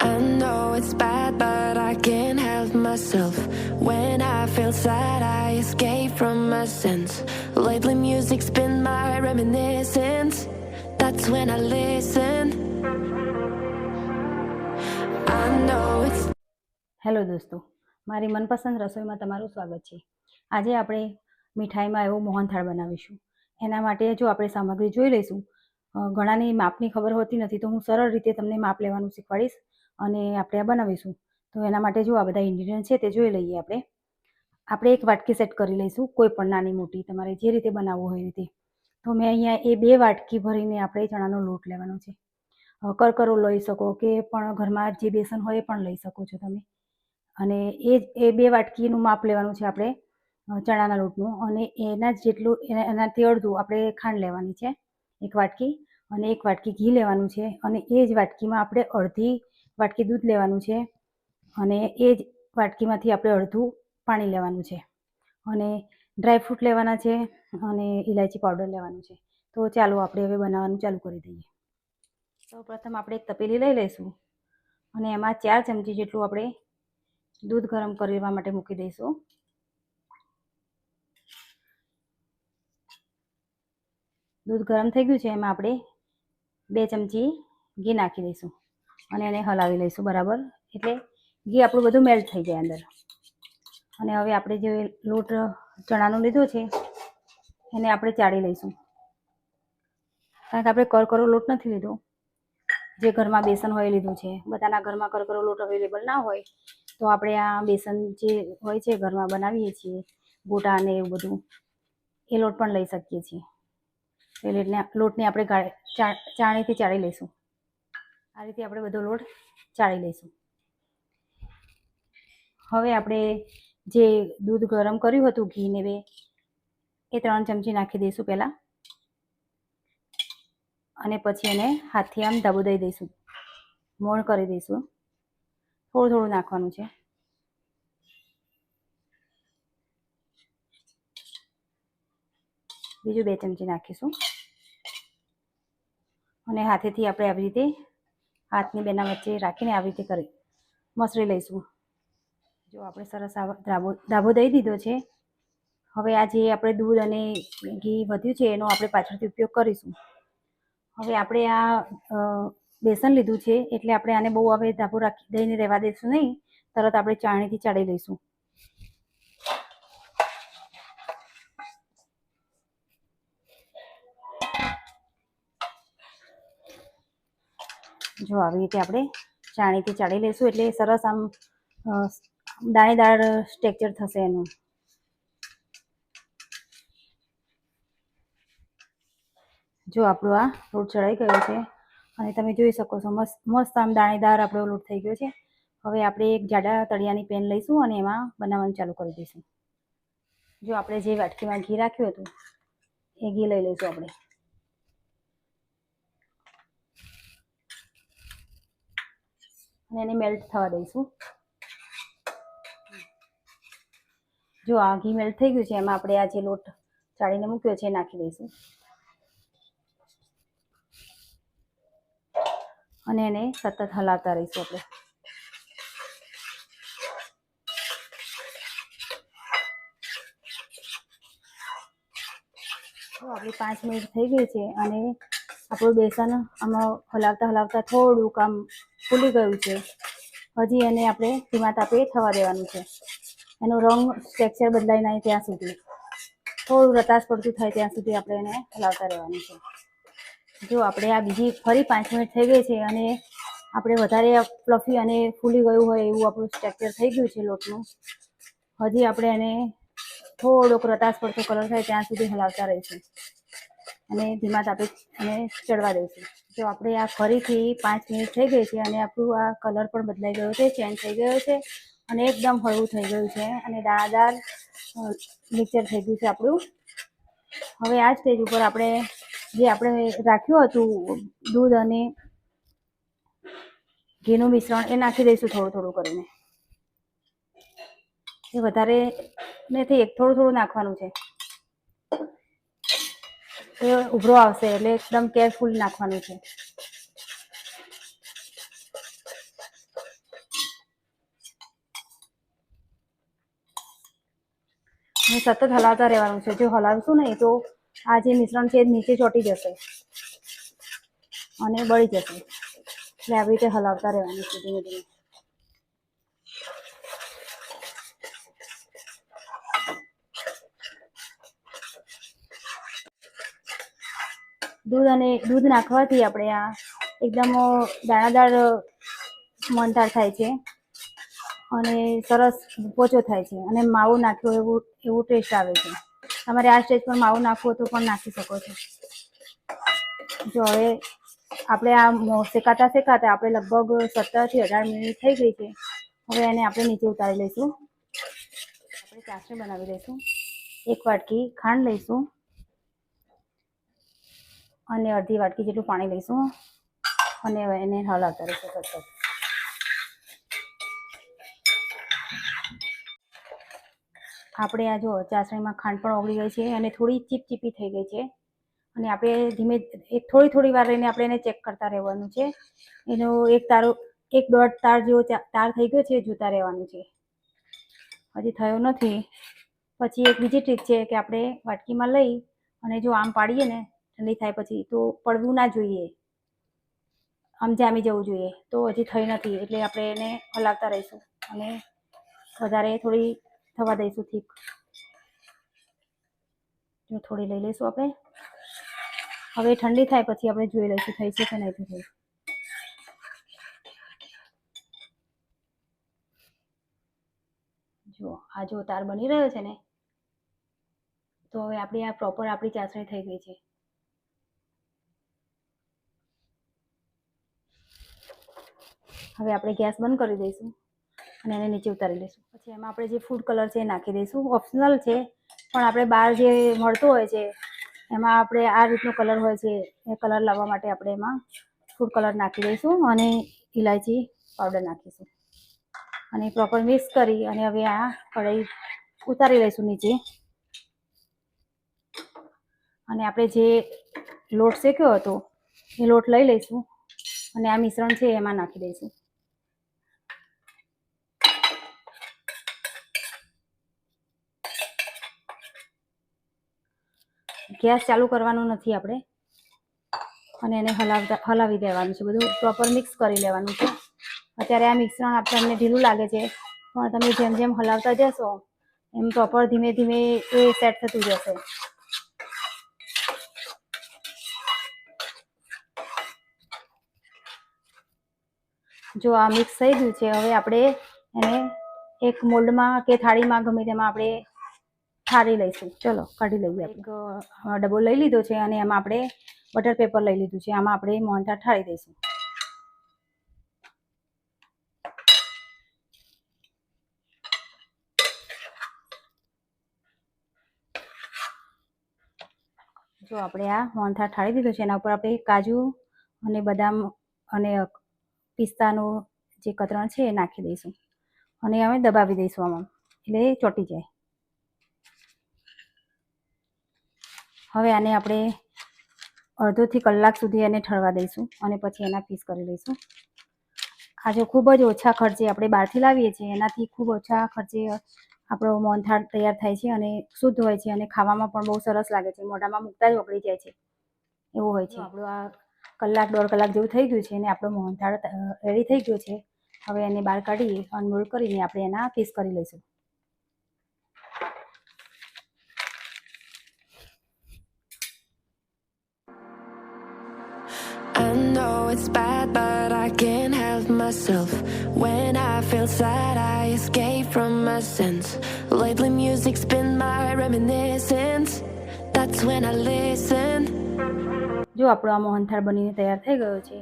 I know it's bad, but I can't help myself. When I feel sad, I escape from my sins. Lately, music's been my reminiscence. That's when I listen. Hello દોસ્તો મારી મનપસંદ રસોઈમાં તમારું સ્વાગત છે આજે આપણે મીઠાઈમાં એવો મોહનથાળ બનાવીશું એના માટે જો આપણે સામગ્રી જોઈ લઈશું ઘણાની માપની ખબર હોતી નથી, તો હું સરળ રીતે તમને માપ લેવાનું શીખવાડીશ અને આપણે આ બનાવીશું. તો એના માટે જો આ બધા ઇન્ગ્રીડિયન્ટ છે તે જોઈ લઈએ આપણે. આપણે એક વાટકી સેટ કરી લઈશું, કોઈ પણ નાની મોટી, તમારે જે રીતે બનાવવું હોય એ રીતે. તો મેં અહીંયા એ બે વાટકી ભરીને આપણે ચણાનો લોટ લેવાનો છે. કરકરો લઈ શકો કે પણ ઘરમાં જે બેસન હોય એ પણ લઈ શકો છો તમે. અને એ એ બે વાટકીનું માપ લેવાનું છે આપણે ચણાના લોટનું. અને એના જેટલું એના- એનાથી અડધું આપણે ખાંડ લેવાની છે. એક વાટકી અને એક વાટકી ઘી લેવાનું છે અને એ જ વાટકીમાં આપણે અડધી વાટકી દૂધ લેવાનું છે અને એ જ વાટકીમાંથી આપણે અડધું પાણી લેવાનું છે અને ડ્રાયફ્રૂટ લેવાના છે અને ઇલાયચી પાવડર લેવાનું છે. તો ચાલો આપણે હવે બનાવવાનું ચાલુ કરી દઈએ. સૌપ્રથમ આપણે એક તપેલી લઈ લઈશું અને એમાં ચાર ચમચી જેટલું આપણે દૂધ ગરમ કરવા માટે મૂકી દઈશું. દૂધ ગરમ થઈ ગયું છે, એમાં આપણે બે ચમચી ઘી નાખી દઈશું અને એને હલાવી લઈશું, બરાબર? એટલે ઘી આપણું બધું મેલ્ટ થઈ જાય અંદર. અને હવે આપણે જે લોટ ચણાનો લીધો છે, એને આપણે ચાળી લઈશું. કારણ કે આપણે કરકરો લોટ નથી લીધો. જે ઘરમાં બેસન હોય લીધું છે. બધાના ઘરમાં કરકરો લોટ અવેલેબલ ના હોય, તો આપણે આ બેસન જે હોય છે, ઘરમાં બનાવીએ છીએ, ગોટા ને એવું બધું, એ લોટ પણ લઈ શકીએ છીએ. લોટને લોટને આપણે ચાણીથી ચાળી લઈશું. આ રીતે આપણે બધો લોટ ચાળી લઈશું. હવે આપણે જે દૂધ ગરમ કર્યું હતું ઘીને બે, એ ત્રણ ચમચી નાખી દઈશું પહેલાં. અને પછી એને હાથથી આમ દબો દઈ દઈશું. મોણ કરી દઈશું. થોડું થોડું નાખવાનું છે. બીજું બે ચમચી નાખીશું. અને હાથેથી આપણે આવી રીતે હાથની બેના વચ્ચે રાખીને આવી રીતે કરી, મસળી લઈશું. જો આપણે સરસ ધાબો ધાબો દઈ દીધો છે. હવે આ જે આપણે દૂધ અને ઘી વધ્યું છે, એનો આપણે પાછળથી ઉપયોગ કરીશું. હવે આપણે આ બેસન લીધું છે, એટલે આપણે આને બહુ હવે ધાબો રાખી દઈને રહેવા દઈશું નહીં. તરત આપણે ચાણીથી ચાળી લઈશું. જો આવી રીતે આપણે ચાણીથી ચાળી લઈશું એટલે સરસ આમ દાણેદાર સ્ટ્રેક્ચર થશે એનું. જો આપણો આ લોટ ચડાઈ ગયો છે અને તમે જોઈ શકો છો, મસ્ત મસ્ત આમ દાણેદાર આપણો લોટ થઈ ગયો છે. હવે આપણે એક જાડા તળિયાની પેન લઈશું અને એમાં બનાવવાનું ચાલુ કરી દઈશું. જો આપણે જે વાટકીમાં ઘી રાખ્યું હતું, એ ઘી લઈ લઈશું આપણે. અને એને મેલ્ટ થવા દઈશું. જો આ ઘી મેલ્ટ થઈ ગયું છે, એમાં આપણે આ જે લોટ ચાળીને મૂક્યો છે નાખી દઈશું. અને એને સતત હલાવતા રહીશું આપણે. તો આપણી પાંચ મિનિટ થઈ ગઈ છે, અને આપણું બેસન આમાં હલાવતા હલાવતા થોડુંક આમ ફૂલી ગયું છે. હજી એને આપણે ધીમા તાપે થવા દેવાનું છે. એનો રંગ સ્ટ્રેક્ચર બદલાય નહીં ત્યાં સુધી. થોડું રતાશ પડતું થાય ત્યાં સુધી આપણે એને હલાવતા રહેવાનું છે. જો આપણે આ બીજી ફરી પાંચ મિનિટ થઈ ગઈ છે અને આપણે વધારે ફ્લફી અને ફૂલી ગયું હોય એવું આપણું સ્ટ્રક્ચર થઈ ગયું છે લોટનું, હજી આપણે એને થોડોક રતાશ પડતો કલર થાય ત્યાં સુધી હલાવતા રહીશું. અને ધીમા તાપે એને ચડવા દઈશું જો આપણે આ ફરીથી પાંચ મિનિટ થઈ ગઈ છે અને આપણું આ કલર પણ બદલાઈ ગયો છે ચેન્જ થઈ ગયો છે અને એકદમ હળવું થઈ ગયું છે અને દાણાદાર મિક્સર થઈ ગયું છે આપણું. હવે આ સ્ટેજ ઉપર આપણે જે આપણે રાખ્યું હતું દૂધ અને ઘીનું મિશ્રણ એ નાખી દઈશું થોડું થોડું કરીને. એ વધારે નથી, એક થોડું થોડું નાખવાનું છે. એ ઉભરો આવશે એટલે એકદમ કેરફુલ નાખવાનું છે. સતત હલાવતા રહેવાનું છે. જો હલાવશું નહીં તો આ જે મિશ્રણ છે એ નીચે ચોટી જશે અને બળી જશે. એટલે આવી રીતે હલાવતા રહેવાનું છે ધીમે ધીમે. દૂધ અને દૂધ નાખવાથી આપણે આ એકદમ દાણાદાર મોહનથાળ થાય છે. અને સરસ પોચો થાય છે. અને માવો નાખ્યો એવું એવું ટેસ્ટ આવે છે. તમારે આ સ્ટેજ પર માવું નાખવો તો પણ નાખી શકો છો. જો હવે આપણે આ શેકાતા શેકાતા આપણે લગભગ સત્તરથી અઢાર મિનિટ થઈ ગઈ છે. હવે એને આપણે નીચે ઉતારી લઈશું. આપણે ચાસણી બનાવી લઈશું. એક વાટકી ખાંડ લઈશું. અને અડધી વાટકી જેટલું પાણી લઈશું, અને એને હલાવતા રહીશું સતત. આપણે આ જો ચાસણીમાં ખાંડ પણ ઓગળી ગઈ છે અને થોડી ચીપચીપી થઈ ગઈ છે. અને આપણે ધીમે એક થોડી થોડી વાર રહીને આપણે એને ચેક કરતા રહેવાનું છે. એનો એક તારો, એક દોઢ તાર જેવો તાર થઈ ગયો છે જોતા રહેવાનું છે. હજી થયો નથી. પછી એક બીજી ટ્રીક છે કે આપણે વાટકીમાં લઈ અને જો આમ પાડીએ ને ઠંડી થાય પછી તો પડવું ના જોઈએ. આમ જામી જવું જોઈએ. તો હજી થઈ નથી એટલે આપણે એને હલાવતા રહીશું અને વધારે થોડી થવા દઈશું થીક જો થોડી લઈ લઈશું આપણે. હવે ઠંડી થાય પછી આપણે જોઈ લઈશું થઈ છે કે નહીં થઈ. જો, આ જો તાર બની રહ્યો છે ને, તો હવે આપણી આ પ્રોપર આપણી ચાસણી થઈ ગઈ છે. હવે આપણે ગેસ બંધ કરી દઈશું અને એને નીચે ઉતારી લઈશું. પછી એમાં આપણે જે ફૂડ કલર છે એ નાખી દઈશું. ઓપ્શનલ છે, પણ આપણે બહાર જે મળતો હોય છે, એમાં આપણે આ રીતનો કલર હોય છે, એ કલર લાવવા માટે આપણે એમાં ફૂડ કલર નાખી દઈશું અને ઇલાયચી પાવડર નાખીશું. અને પ્રોપર મિક્સ કરી અને હવે આ કઢાઈ ઉતારી લઈશું નીચે. અને આપણે જે લોટ શેક્યો હતો, એ લોટ લઈ લઈશું અને આ મિશ્રણ છે એમાં નાખી દઈશું. ગેસ ચાલુ કરવાનું નથી આપણે. અને એને હલાવતા, હલાવી દેવાનું છે બધું. પ્રોપર મિક્સ કરી લેવાનું છે. અત્યારે આ મિશ્રણ આપણને ઢીલું લાગે છે. પણ તમે જેમ જેમ હલાવતા જશો, એમ પ્રોપર ધીમે ધીમે એ સેટ થતું જશે. જો આ મિક્સ થઈ ગયું છે, હવે આપણે એને એક મોલ્ડમાં કે થાળીમાં ગમે તેમાં આપણે ઠારી લઈશું. ચલો કાઢી લઈએ એક અ, લઈ લીધો છે અને એમાં આપણે બટર પેપર લઈ લીધું છે. આમાં આપણે મોહનથાળ ઠારી દઈશું. જો આપણે આ મોહનથાળ ઠાળી દીધો છે એના ઉપર આપણે કાજુ અને બદામ અને પિસ્તાનું જે કતરણ છે એ નાખી દઈશું. અને અમે દબાવી દઈશું આમાં. એટલે ચોંટી જાય. હવે આને આપણે અડધોથી કલાક સુધી એને ઠરવા દઈશું અને પછી એના પીસ કરી લઈશું. આ જો ખૂબ જ ઓછા ખર્ચે આપણે બહારથી લાવીએ છીએ એનાથી ખૂબ ઓછા ખર્ચે આપણો મોહનથાળ તૈયાર થાય છે અને શુદ્ધ હોય છે અને ખાવામાં પણ બહુ સરસ લાગે છે મોઢામાં મૂકતા જ ઓગળી જાય છે. એવું હોય છે. આપણું આ કલાક દોઢ કલાક જેવું થઈ ગયું છે અને આપણો મોહનથાળ રેડી થઈ ગયો છે. હવે એને બહાર કાઢી અનમોલ્ડ કરીને આપણે એના પીસ કરી લઈશું. I know it's bad, but I can't help myself. When I feel sad, I escape from my sense. Lately, music's been my reminiscence. That's when I listen. જો આપણો આ મોહનથાળ બનીને તૈયાર થઈ ગયો છે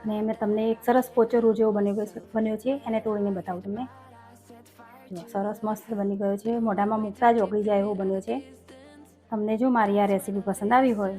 અને મેં તમને એક સરસ પોચો રૂ જેવો બની ગયો છે બન્યો છે એને તોડીને બતાવું તમને જો સરસ મસ્ત બની ગયો છે મોઢામાં મૂકતા જ ઓગળી જાય એવો બન્યો છે તમને જો મારી આ રેસીપી પસંદ આવી હોય